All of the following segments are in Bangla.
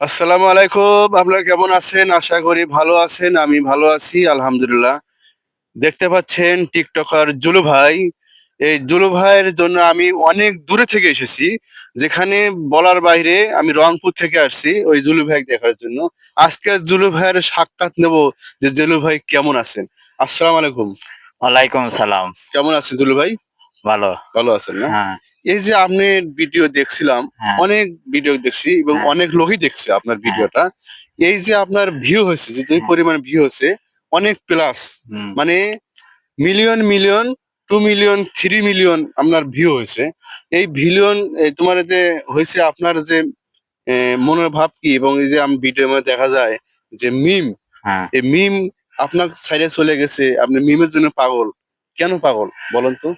আসসালামু আলাইকুম আপনারা কেমন আছেন? আশা করি ভালো আছেন আমি ভালো আছি আলহামদুলিল্লাহ। দেখতে পাচ্ছেন টিকটকার জুলু ভাই। এই জুলু ভাইয়ের জন্য আমি অনেক দূরে থেকে এসেছি যেখানে বলার বাইরে আমি রংপুর থেকে আসছি ওই জুলু ভাই দেখার জন্য। আজকে জুলু ভাইয়ের সাক্ষাৎ নেব যে জুলু ভাই কেমন আছেন। আসসালামু আলাইকুম। ওয়ালাইকুম সালাম। কেমন আছেন জুলু ভাই? ভালো। ভালো আছেন না? হ্যাঁ। এই যে আপনি ভিডিও দেখছিলাম হ্যাঁ। অনেক ভিডিও দেখছি এবং হ্যাঁ। অনেক লোকই দেখছে আপনার ভিডিওটা এই যে আপনার ভিউ হয়েছে যে দুই হ্যাঁ। পরিমাণ ভিউ হয়েছে অনেক প্লাস মানে million million two million three million আপনার ভিউ হয়েছে। এই ভিলিয়ন তোমার যে হয়েছে আপনার যে এ, মনের ভাব কি? এবং এই যে আমি মধ্যে দেখা যায় যে মিম হ্যাঁ। এই মিম আপনার সাইডে চলে গেছে। আপনি মিমের জন্য পাগল। কেন পাগল? বলেন তো।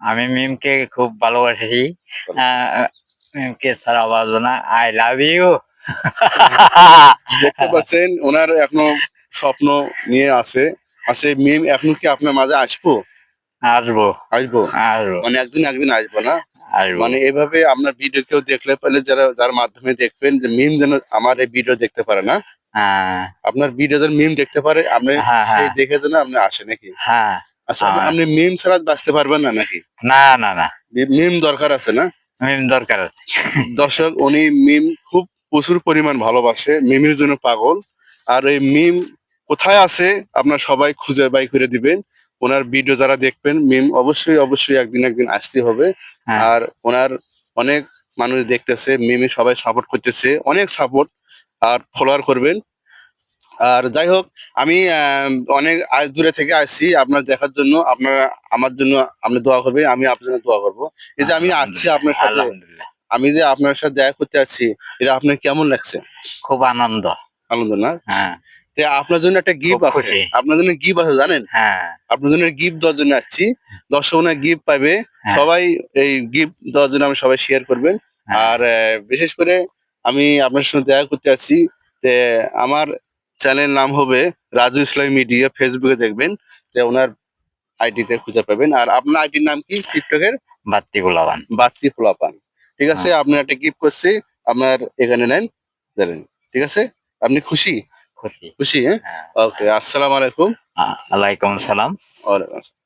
আমি মিমকে খুব ভালোবাসি। মিমকে সারা বাজো না আই লাভ ইউ। দেখতে পাচ্ছেন ওনার এখনও স্বপ্ন নিয়ে আছে। আছে মিম এখন কি আপনার মাঝে আসব? আসব। আসব? আসব। মানে একদিন একদিন আসব না? মানে এভাবে আপনার ভিডিও কেউ দেখলে পেলে যারা যার মাধ্যমে দেখবেন যে মিম যেন আমার এই ভিডিও দেখতে পারে না? হ্যাঁ। আপনার ভিডিও যেন মিম দেখতে পারে আপনি হ্যাঁ, হ্যাঁ। সেই দেখে যেন আপনি আসে নাকি? হ্যাঁ। আচ্ছা আপনি-। মিম ছাড়া বাঁচতে পারবেন না নাকি? না না না। মিম দরকার আছে না? মিম দরকার আছে। দর্শক উনি মিম খুব প্রচুর পরিমাণ ভালোবাসে মিমের জন্য পাগল। আর এই মিম কোথায় আছে আপনার সবাই খুঁজে বাই করে দিবেন। ওনার ভিডিও যারা দেখবেন মিম অবশ্যই অবশ্যই একদিন একদিন আসতে হবে। হ্যাঁ। আর ওনার অনেক মানুষ দেখতেছে মিমে সবাই সাপোর্ট করতেছে অনেক সাপোর্ট আর ফলোয়ার করবেন। আর যাই হোক আমি আহ, অনেক আজ দূরে থেকে আসছি আপনার দেখার জন্য। আপনার আমার জন্য আপনি দোয়া করবেন আমি আপনার জন্য দোয়া করব। এই যে আমি আসছি আপনার সাথে। আমি যে আপনার সাথে দেখা করতে যাচ্ছি এটা আপনার কেমন লাগছে? খুব আনন্দ। আনন্দ না হ্যাঁ আপনার জন্য একটা গিফট আছে। আপনার জন্য গিফট আছে জানেন? হ্যাঁ। আপনার জন্য গিফট দেওয়ার জন্য আসছি। দর্শক গিফট পাবে হ্যাঁ। সবাই এই গিফট দেওয়ার জন্য আমি সবাই শেয়ার করবেন। হ্যাঁ। আর বিশেষ করে আমি আপনার সঙ্গে দেখা করতে যাচ্ছি যে আমার চ্যানেল নাম হবে রাজু ইসলাম মিডিয়া ফেসবুকে দেখবেন যে ওনার আইডিতে খুঁজে পাবেন। আর আপনার আইডির নাম কি? টিকটকের বাত্তি গোলাবান বাত্তি পোলাপান। ঠিক আছে? আপনি আপনার একটা গিফট করছি আপনার এখানে নেন জানেন ঠিক আছে? আপনি খুশি? খুশি। খুশি হ্যাঁ? হ্যাঁ। ওকে আসসালামু আলাইকুম। আলাইকুম সালাম ওয়ালাইকুম আসসালাম।